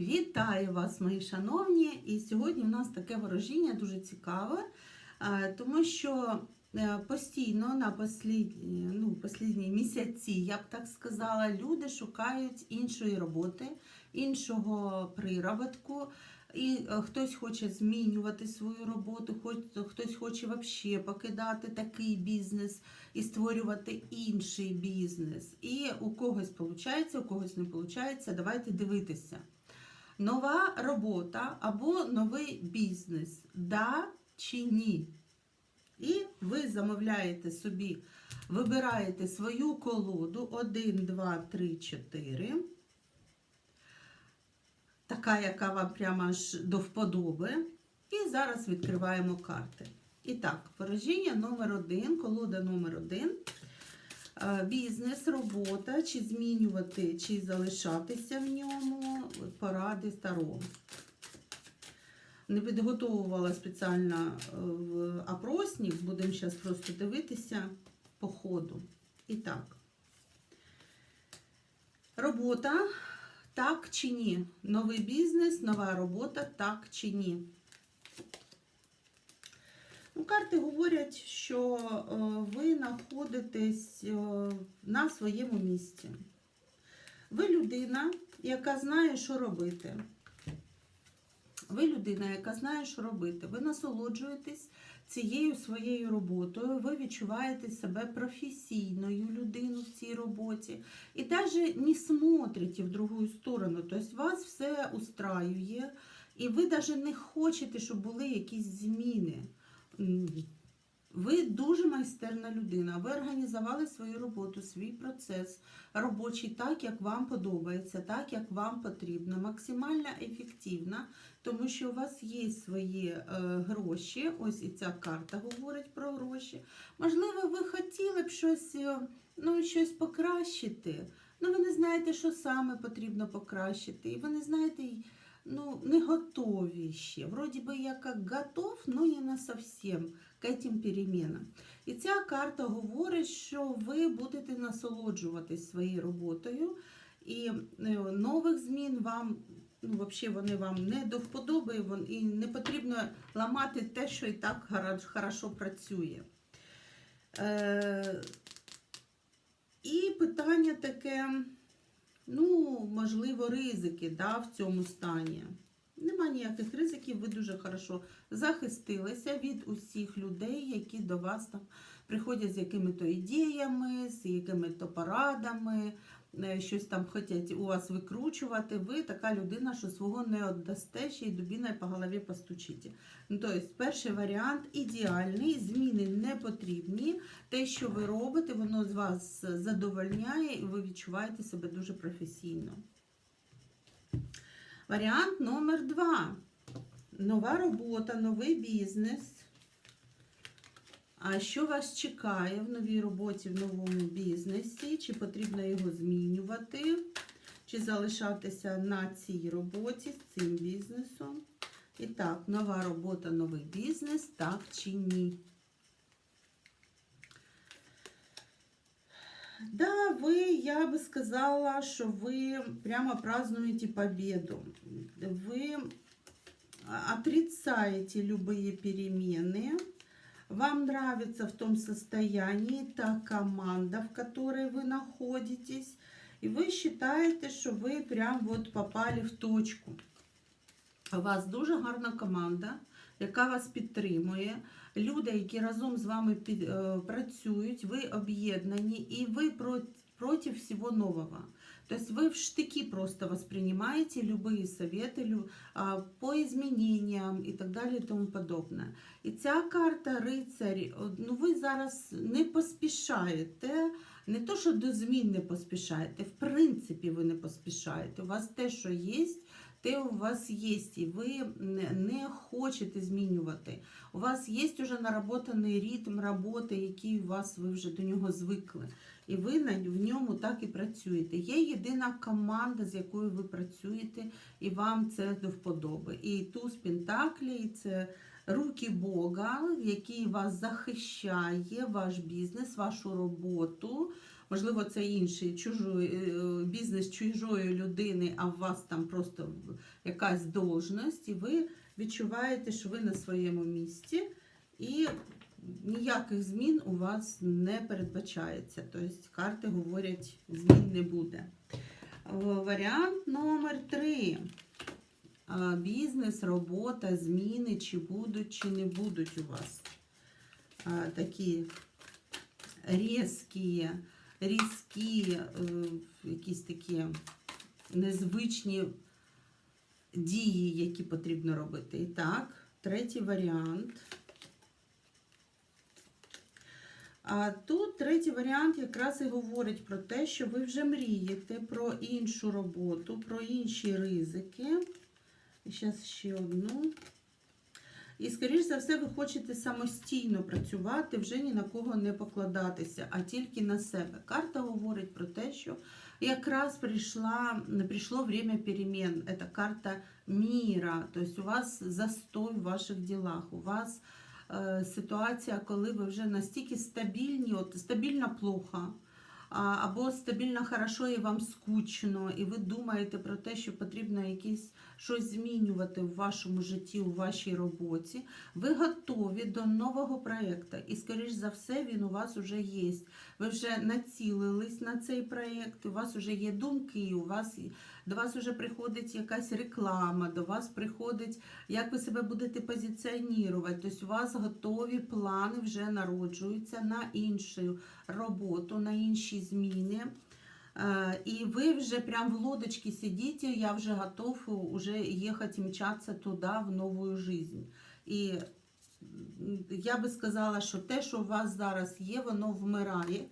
Вітаю вас, мої шановні! І сьогодні у нас таке ворожіння дуже цікаве, е, тому що е, постійно на послідні, ну, послідні місяці, я б так сказала, люди шукають іншої роботи, іншого приработку. І е, хтось хоче змінювати свою роботу, хтось хоче взагалі покидати такий бізнес і створювати інший бізнес. І у когось виходить, у когось не виходить. Давайте дивитися. Нова робота або новий бізнес. Да чи ні? І ви замовляєте собі, вибираєте свою колоду 1, 2, 3, 4. Така, яка вам прямо аж до вподоби. І зараз відкриваємо карти. І так, порожіння номер 1, колода номер 1. Бізнес, робота, чи змінювати, чи залишатися в ньому, поради старого. Не підготовувала спеціально е, опросник, будемо зараз просто дивитися по ходу. І так, робота, так чи ні? Новий бізнес, нова робота, так чи ні? Ну, карти говорять, що е, ви знаходитесь е, на своєму місці. Ви людина, яка знає, що робити. Ви людина, яка знає, що робити. Ви насолоджуєтесь цією своєю роботою, ви відчуваєте себе професійною людиною в цій роботі. І навіть не смотрите в другу сторону. Тобто вас все устраює, і ви навіть не хочете, щоб були якісь зміни. Ви дуже майстерна людина. Ви організували свою роботу, свій процес робочий так, як вам подобається, так, як вам потрібно, максимально ефективно, тому що у вас є свої е, гроші. Ось і ця карта говорить про гроші. Можливо, ви хотіли б щось, е, ну, щось покращити. Ну, ви не знаєте, що саме потрібно покращити, і ви не знаєте, ну, не готові ще. Вроді би я як готов, но не на совсем к этим переменам. І ця карта говорить, що ви будете насолоджуватись своєю роботою, і е, нових змін вам, ну, взагалі вони вам не до вподоби, і не потрібно ламати те, що і так хорошо працює. Е, і питання таке, ну, можливо, ризики да, в цьому стані. Нема ніяких ризиків, ви дуже хорошо захистилися від усіх людей, які до вас там приходять з якими-то ідеями, з якими-то порадами, щось там хочуть у вас викручувати. Ви така людина, що свого не віддасте, ще й дубіною по голові постучите. Ну, тобто, перший варіант ідеальний, зміни не потрібні. Те, що ви робите, воно з вас задовольняє, і ви відчуваєте себе дуже професійно. Варіант номер два. Нова робота, новий бізнес. А що вас чекає в новій роботі, в новому бізнесі? Чи потрібно його змінювати? Чи залишатися на цій роботі з цим бізнесом? І так, нова робота, новий бізнес, так чи ні? Да, ви, я би сказала, що ви прямо празднуете победу. Вы отрицаете любые перемены. Вам нравится в том состоянии та команда, в которой вы находитесь. И вы считаете, що ви прям вот попали в точку. У вас дуже гарна команда, яка вас підтримує. Люди, які разом з вами е, працюють, ви об'єднані і ви про, проти всього нового. Тобто ви в штыки просто воспринимаете любые советы лю- а, по изменениям і так далі і тому подобне. І ця карта рицарь, от, ну ви зараз не поспішаєте, не то, що до змін не поспішаєте, в принципі, ви не поспішаєте. У вас те, що є, те у вас є, і ви не, хочете змінювати. У вас є вже наработаний ритм роботи, який у вас ви вже до нього звикли. І ви на, в ньому так і працюєте. Є єдина команда, з якою ви працюєте, і вам це до вподоби. І туз Пентаклі, це руки Бога, який вас захищає, ваш бізнес, вашу роботу. Можливо, це інший чужої, е, бізнес чужої людини, а у вас там просто якась должність, і ви відчуваєте, що ви на своєму місці, і ніяких змін у вас не передбачається. Тобто карти говорять, змін не буде. Варіант номер три. Бізнес, робота, зміни, чи будуть, чи не будуть у вас. Такі різкі, різкі, е, якісь такі незвичні дії, які потрібно робити. І так, третій варіант. А тут третій варіант якраз і говорить про те, що ви вже мрієте про іншу роботу, про інші ризики. І зараз ще одну. І, скоріш за все, ви хочете самостійно працювати, вже ні на кого не покладатися, а тільки на себе. Карта говорить про те, що якраз прийшла, прийшло время перемен. Це карта міра. Тобто у вас застой в ваших ділах, у вас е, ситуація, коли ви вже настільки стабільні, от стабільно плохо. Або стабільно хорошо і вам скучно, і ви думаєте про те, що потрібно якісь щось змінювати в вашому житті, у вашій роботі. Ви готові до нового проєкту, і, скоріш за все, він у вас вже є. Ви вже націлились на цей проєкт, у вас вже є думки, у вас до вас вже приходить якась реклама, до вас приходить, як ви себе будете позиціонувати. Тобто у вас готові плани вже народжуються на іншу роботу, на інші зміни. Е, І ви вже прям в лодочці сидите, я вже готов уже їхати мчатися туди, в нову життя. І я би сказала, що те, що у вас зараз є, воно вмирає,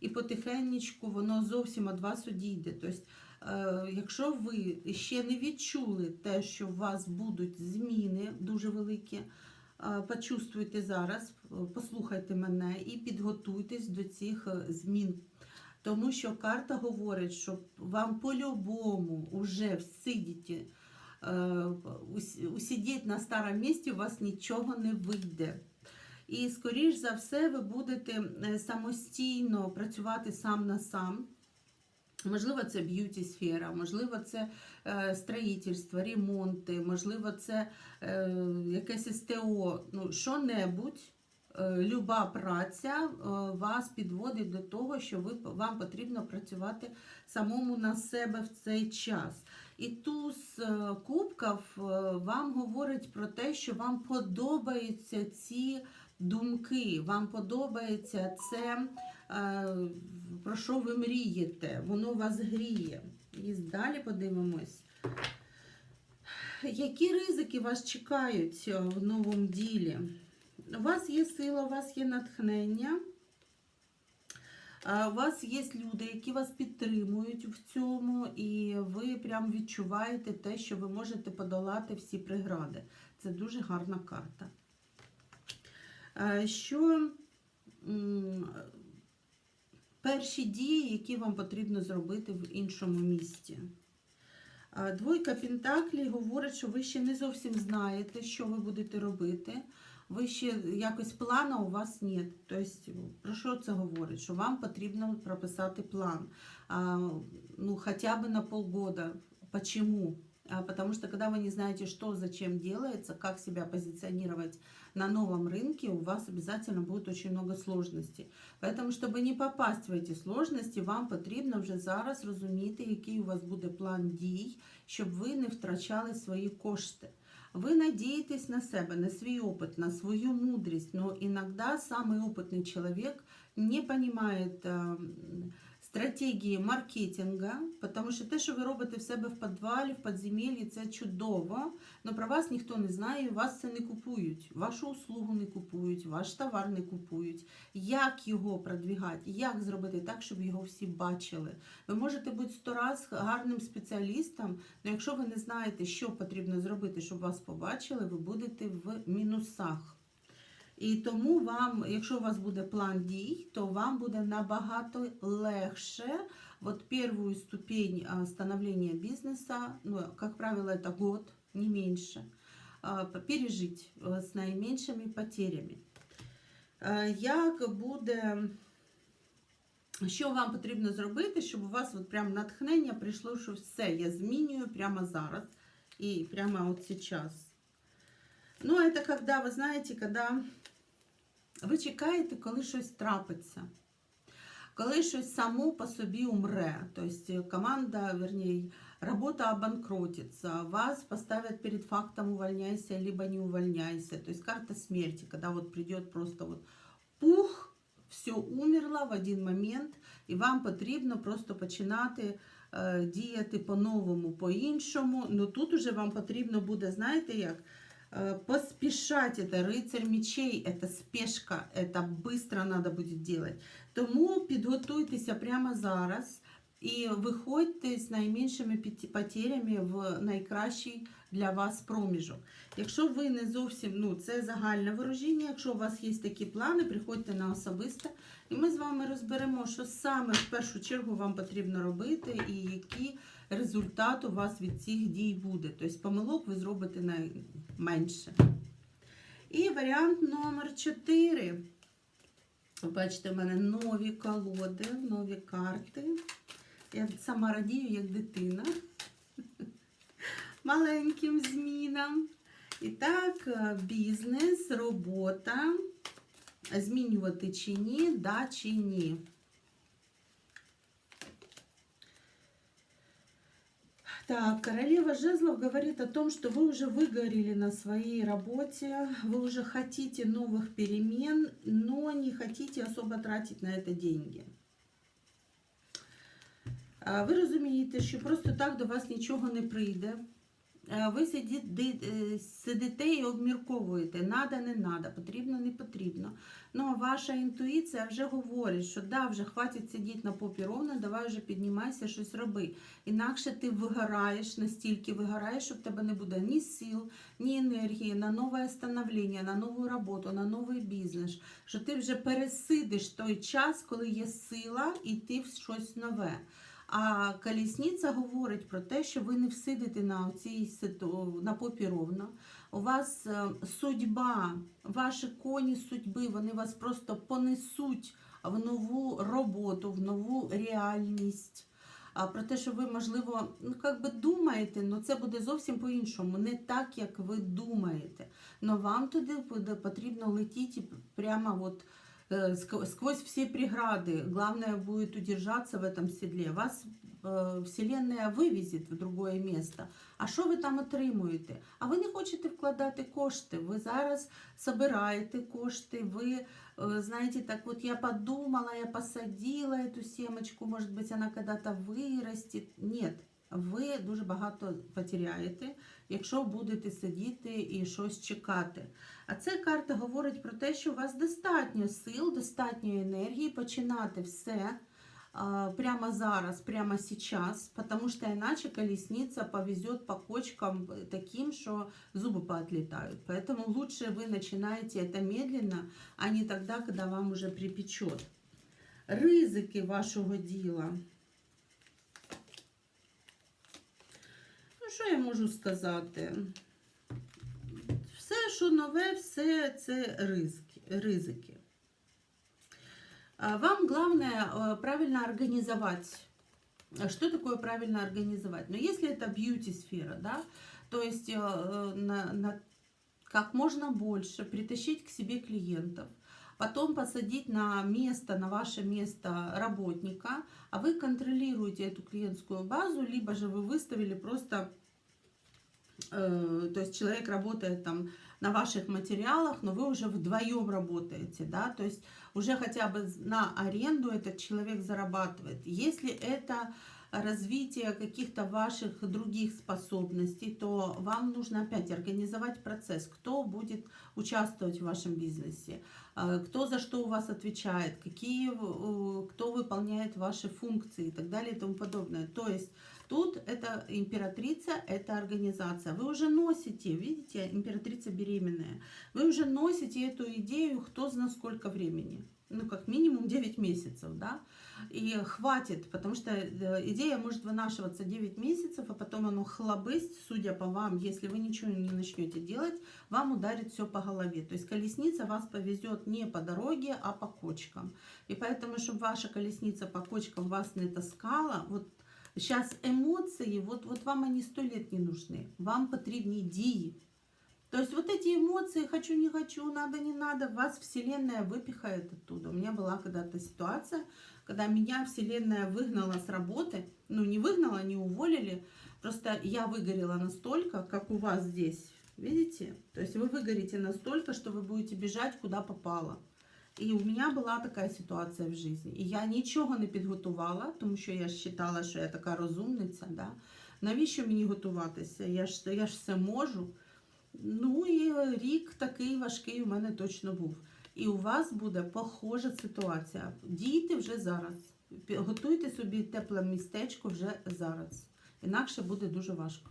і потихеньку воно зовсім від вас одійде. Тобто, е, якщо ви ще не відчули те, що у вас будуть зміни дуже великі, е, почувствуйте зараз, е, послухайте мене і підготуйтесь до цих е, змін. Тому що карта говорить, що вам по-любому вже всидіти, е, усидіти на старому місці, у вас нічого не вийде. І, скоріш за все, ви будете е, самостійно працювати сам на сам. Можливо, це б'юті сфера, можливо, це е, строїтельство, ремонти, можливо, це е, якесь СТО, ну, що-небудь. Е, Люба праця е, вас підводить до того, що ви, вам потрібно працювати самому на себе в цей час. І туз е, кубків вам говорить про те, що вам подобаються ці думки, вам подобається це, про що ви мрієте, воно вас гріє. І далі подивимось. Які ризики вас чекають в новому ділі? У вас є сила, у вас є натхнення, у вас є люди, які вас підтримують в цьому, і ви прям відчуваєте те, що ви можете подолати всі прегради. Це дуже гарна карта. Що перші дії, які вам потрібно зробити в іншому місті? Двойка Пентаклі говорить, що ви ще не зовсім знаєте, що ви будете робити Ви ще якось плану у вас нет. Тобто, про що це говорить? Що вам потрібно прописати план. А, ну, хотя бы на полгода. Почему? А, потому что когда вы не знаете, что зачем делается, как себя позиционировать на новом рынке, у вас обязательно будет очень много сложностей. Поэтому, чтобы не попасть в эти сложності, вам потрібно вже зараз розуміти, який у вас буде план дій, щоб ви не втрачали свої кошти. Вы надеетесь на себя, на свой опыт, на свою мудрость, но иногда самый опытный человек не понимает э, стратегії маркетинга, тому що те, що ви робите в себе в підвалі, в підземеллі, це чудово, але про вас ніхто не знає, вас це не купують. Вашу услугу не купують, ваш товар не купують. Як його продвігати, як зробити так, щоб його всі бачили? Ви можете бути сто раз гарним спеціалістом, але якщо ви не знаєте, що потрібно зробити, щоб вас побачили, ви будете в мінусах. І тому вам, якщо у вас буде план дій, то вам буде набагато легше. Вот первую ступень становления бизнеса, ну, как правило, это год, не меньше, пережить с наименьшими потерями. Як буде Що вам потрібно зробити, щоб у вас от прям натхнення прийшло, що все, я змінюю прямо зараз і прямо от сейчас. Ну, это когда, ви знаєте, когда ви чекаєте, коли щось трапиться, коли щось само по собі умре. Тобто команда, вернее, робота обанкротится, вас поставят перед фактом увольняйся, либо не увольняйся. То есть карта смерти, когда вот придет просто вот пух, все умерло в один момент, і вам потрібно просто починати е, діяти по-новому, по-іншому. Ну тут уже вам потрібно буде, знаєте як, е, поспішати. Це рицарь мечей, це спешка, це швидко треба буде робити. Тому підготуйтеся прямо зараз і виходьте з найменшими потерями в найкращий для вас проміжок. Якщо ви не зовсім, ну це загальне ворожіння, якщо у вас є такі плани, приходьте на особисте, і ми з вами розберемо, що саме в першу чергу вам потрібно робити, і який результат у вас від цих дій буде. Тобто помилок ви зробите найменше. І варіант номер 4. Ви бачите, в мене нові колоди, нові карти. Я сама радію, як дитина. Маленьким змінам. І так, е, бізнес, робота. Змінювати чи ні, да чи ні. Так, королева жезлов говорит о том, что вы уже выгорели на своей работе, вы уже хотите новых перемен, но не хотите особо тратить на это деньги. А, Ви розумієте, що просто так до вас нічого не прийде. Е, Ви е, сидите і обмірковуєте, надо, не надо, потрібно, не потрібно. Ну, а ваша інтуїція вже говорить, що да, вже хватить сидіти на попі ровно, давай вже піднімайся, щось роби. Інакше ти вигораєш, настільки вигораєш, що в тебе не буде ні сил, ні енергії на нове становлення, на нову роботу, на новий бізнес. Що ти вже пересидиш той час, коли є сила йти в щось нове. А колісниця говорить про те, що ви не всидите на цій на попі ровно. У вас е, судьба, ваші коні судьби, вони вас просто понесуть в нову роботу, в нову реальність. А про те, що ви, можливо, ну як би думаєте, але це буде зовсім по-іншому, не так, як ви думаєте. Но вам туди буде потрібно летіти прямо от сквозь все преграды. Главное будет удержаться в этом седле. Вас э, Вселенная вивезет в другое место. А що ви там отримуєте? А ви не хочете вкладати кошти. Ви зараз собираєте кошти, ви э, знаете, так вот я подумала, я посадила эту семечку, может быть, она когда-то виросте. Нет, ви дуже багато потеряєте, якщо будете сидіти і щось чекати. А ця карта говорить про те, що у вас достатньо сил, достатньо енергії починати все а, прямо зараз, прямо сейчас, потому что иначе колесница повезет по кочкам таким, что зубы поотлетают. Поэтому лучше вы начинаете это медленно, а не тогда, когда вам уже припечет. Ризики вашого діла. Що я можу сказати? Все, що нове, все це ризики. А Вам главное э, правильно организовать. А Что такое правильно организовать? Но если это бьюти-сфера, да, то есть на, на как можно больше притащить к себе клиентов, потом посадить на место, на ваше место работника, а вы контролируете эту клиентскую базу, либо же вы выставили просто, то есть человек работает там на ваших материалах, но вы уже вдвоем работаете, да, то есть уже хотя бы на аренду этот человек зарабатывает. Если это развитие каких-то ваших других способностей, то вам нужно опять организовать процесс, кто будет участвовать в вашем бизнесе, э, кто за что у вас отвечает, какие, э, кто выполняет ваши функции и так далее и тому подобное. То есть тут это императрица, это организация. Вы уже носите, видите, императрица беременная, вы уже носите эту идею, кто знает сколько времени. Ну, как минимум 9 месяцев, да. И хватит, потому что э, идея может вынашиваться 9 месяцев, а потом оно хлобысть, судя по вам, если вы ничего не начнете делать, вам ударит все по голове. То есть колесница вас повезет не по дороге, а по кочкам. И поэтому, чтобы ваша колесница по кочкам вас не таскала, вот сейчас эмоции, вот, вот вам они сто лет не нужны. Вам потребнее дії. То есть вот эти эмоции, хочу, не хочу, надо, не надо, вас Вселенная выпихает оттуда. У меня была когда-то ситуация, когда меня Вселенная выгнала с работы, ну не выгнала, не уволили, просто я выгорела настолько, как у вас здесь, видите? То есть вы выгорите настолько, что вы будете бежать куда попало. І у мене була така ситуація в житті. І я нічого не підготувала, тому що я вважала, що я така розумниця. Да? Навіщо мені готуватися? Я ж, я ж все можу. Ну і рік такий важкий у мене точно був. І у вас буде похожа ситуація. Дійте вже зараз. Готуйте собі тепле містечко вже зараз. Інакше буде дуже важко.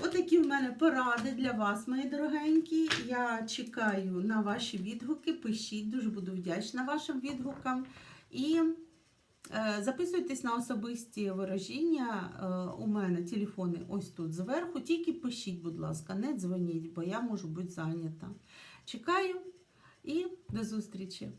Отакі у мене поради для вас, мої дорогенькі. Я чекаю на ваші відгуки. Пишіть, дуже буду вдячна вашим відгукам. І е, записуйтесь на особисті вираження. Е, у мене телефони ось тут зверху. Тільки пишіть, будь ласка, не дзвоніть, бо я можу бути зайнята. Чекаю і до зустрічі!